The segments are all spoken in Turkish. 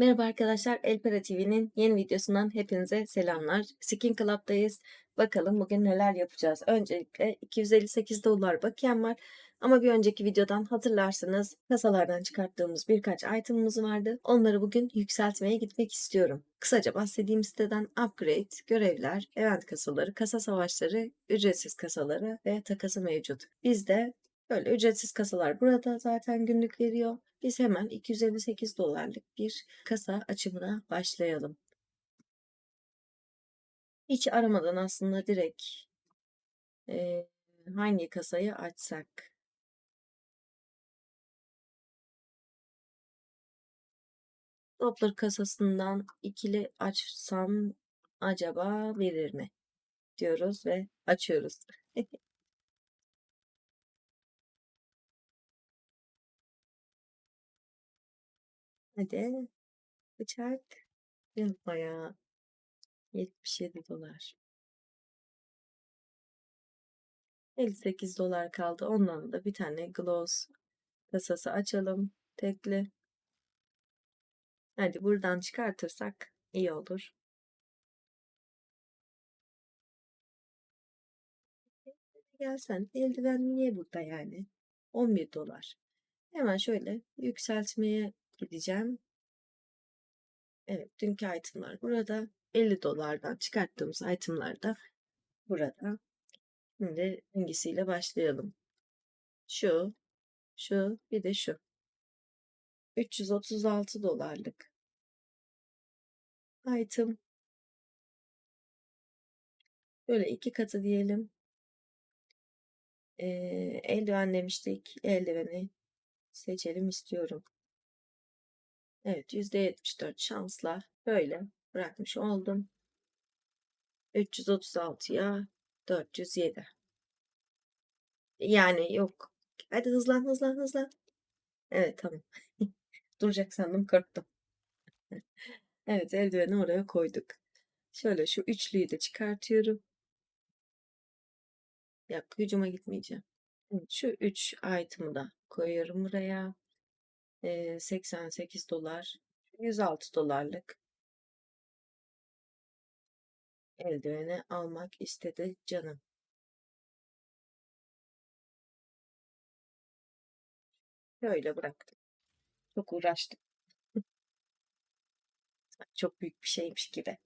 Merhaba arkadaşlar, Elpera TV'nin yeni videosundan hepinize selamlar. Skin Club'dayız. Bakalım bugün neler yapacağız. Öncelikle 258 dolar bakiyem var. Ama bir önceki videodan hatırlarsınız kasalardan çıkarttığımız birkaç itemımız vardı. Onları bugün yükseltmeye gitmek istiyorum. Kısaca bahsedeyim siteden upgrade, görevler, event kasaları, kasa savaşları, ücretsiz kasaları ve takası mevcut. Bizde böyle ücretsiz kasalar burada zaten günlük veriyor. Biz hemen 258 dolarlık bir kasa açımına başlayalım. Hiç aramadan aslında direkt e, hangi kasayı açsak? Doppler kasasından ikili açsam acaba verir mi? Diyoruz ve açıyoruz. Hadi bıçak yapma ya. 77 dolar. 58 dolar kaldı. Ondan da bir tane gloss kasası açalım. Tekli. Hadi buradan çıkartırsak iyi olur. Gelsen eldiven niye burada yani? 11 dolar. Hemen şöyle yükseltmeye gideceğim. Evet dünkü itemlar burada. 50 dolardan çıkarttığımız itemlar da burada. Şimdi hangisiyle başlayalım? Şu, şu, bir de şu. 336 dolarlık item. Böyle iki katı diyelim. Ee, eldiven demiştik. Eldiveni seçelim istiyorum. Evet %74 şansla böyle bırakmış oldum. 336'ya 407. Yani yok. Hadi hızlan hızlan hızlan. Evet tamam. Duracak sandım korktum. Evet eldiveni oraya koyduk. Şöyle şu üçlüyü de çıkartıyorum. Yok hücuma gitmeyeceğim. Şu 3 item'ı da koyuyorum buraya. Ee, 88 dolar. 106 dolarlık eldiveni almak istedi canım. Böyle bıraktım. Çok Çok büyük bir şeymiş gibi.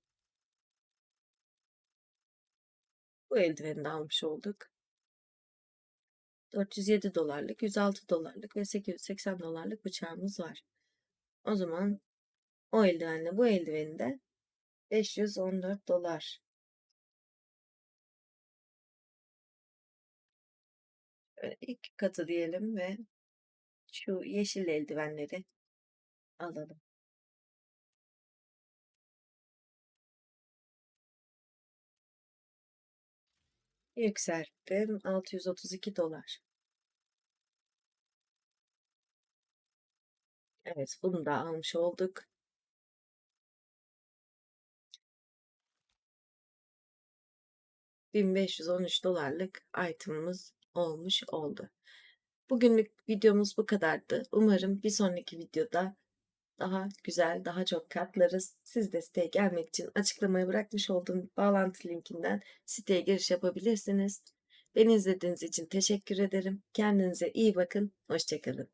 Bu eldiveni de almış olduk. 407 dolarlık, 106 dolarlık ve 880 dolarlık bıçağımız var. O zaman o eldivenle bu eldiveni de 514 dolar. Böyle iki katı diyelim ve şu yeşil eldivenleri alalım. Yükselttim. 632 dolar. Evet, bunu da almış olduk. ...1513 dolarlık itemımız olmuş oldu. Bugünlük videomuz bu kadardı. Umarım bir sonraki videoda daha güzel, daha çok katlarız. Siz de siteye gelmek için açıklamaya bırakmış olduğum bağlantı linkinden siteye giriş yapabilirsiniz. Beni izlediğiniz için teşekkür ederim. Kendinize iyi bakın. Hoşçakalın.